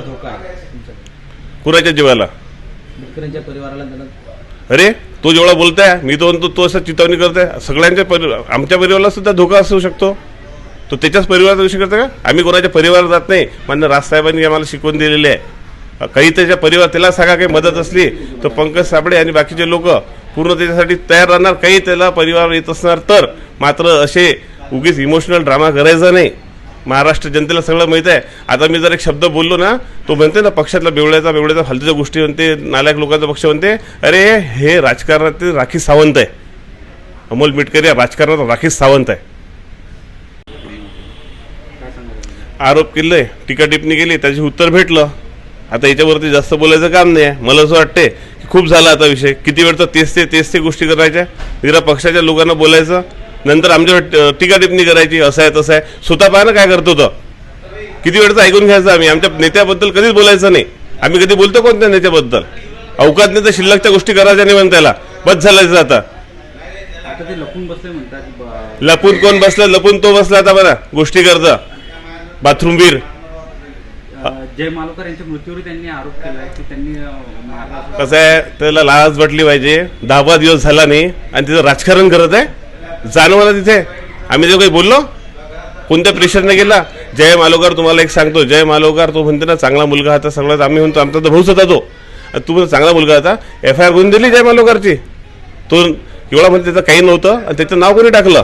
धोका कुणाच्या जीवाला. शेतकऱ्यांच्या परिवाराला त्यांना अरे तो जेवढा बोलताय मी तो म्हणतो तो असं चितावणी करताय. सगळ्यांच्या परि आमच्या परिवाराला सुद्धा धोका असू शकतो. तो त्याच्याच परिवाराचा विषय करता का? आम्ही कोणाच्या परिवारात जात नाही मान्य राजसाहेबांनी आम्हाला शिकवून दिलेली आहे. काही त्याच्या परिवार त्याला सांगा काही मदत असली तर पंकज साबळे आणि बाकीचे लोक पूर्ण त्याच्यासाठी तयार राहणार. काही त्याला परिवार येत असणार तर मात्र असे उगीच इमोशनल ड्रामा करायचा नाही. महाराष्ट्र जनतेला सगळं माहीत आहे. आता मी जर एक शब्द बोललो ना तो म्हणते ना पक्षातला बेवड्याचा बेवड्याचा फालतूच्या गोष्टी म्हणते नालायक लोकांचा पक्ष म्हणते अरे हे राजकारणातील राखी सावंत आहे. अमोल मिटकरी या राजकारणात राखी सावंत आहे. आरोप केले टीका टिप्पणी केली त्याची उत्तर भेटलं. आता याच्यावरती जास्त बोलायचं काम नाही आहे. मला असं वाटते की खूप झाला आता विषय. किती वेळ तर तेच ते तेच ते गोष्टी करायच्या. जरा पक्षाच्या लोकांना बोलायचं. नंतर आमच्यावर टीका टिप्पणी करायची असं आहे तसं आहे. स्वतः पाहा ना काय करतो तो? किती वेळचं ऐकून घ्यायचं आम्ही? आमच्या नेत्याबद्दल कधीच बोलायचं नाही. आम्ही कधी बोलतो कोणत्या नेत्याबद्दल? अवकात नाही तर शिल्लकच्या गोष्टी करायच्या नाही म्हणून त्याला. बस झालायचं आता. लपून बसले म्हणतात ब- लपून कोण बसलं? लपून तो बसला आता बघा गोष्टी करता. बाथरूमवीर जय मालोकर यांच्या मृत्यूवर त्यांनी आरोप केलाय की त्यांनी अं, मारला असं. कसं आहे? त्याला लाज वाटली पाहिजे. दहा बारा दिवस झाला नाही. आणि तिथं राजकारण करत आहे. जाणवलं तिथे? आम्ही जो काही बोललो? कोणत्या प्रेशरने गेला? जय मालोकर तुम्हाला एक सांगतो. जय मालोकर तो म्हणते ना चांगला मुलगा होता सगळं आम्ही म्हणतो आमचा तर भाऊच होता. तो आणि तू चांगला मुलगा होता. एफ आय आर करून दिली जय मालोगारची. तो एवढा म्हणते त्याचं काही नव्हतं आणि त्याचं नाव कोणी टाकलं?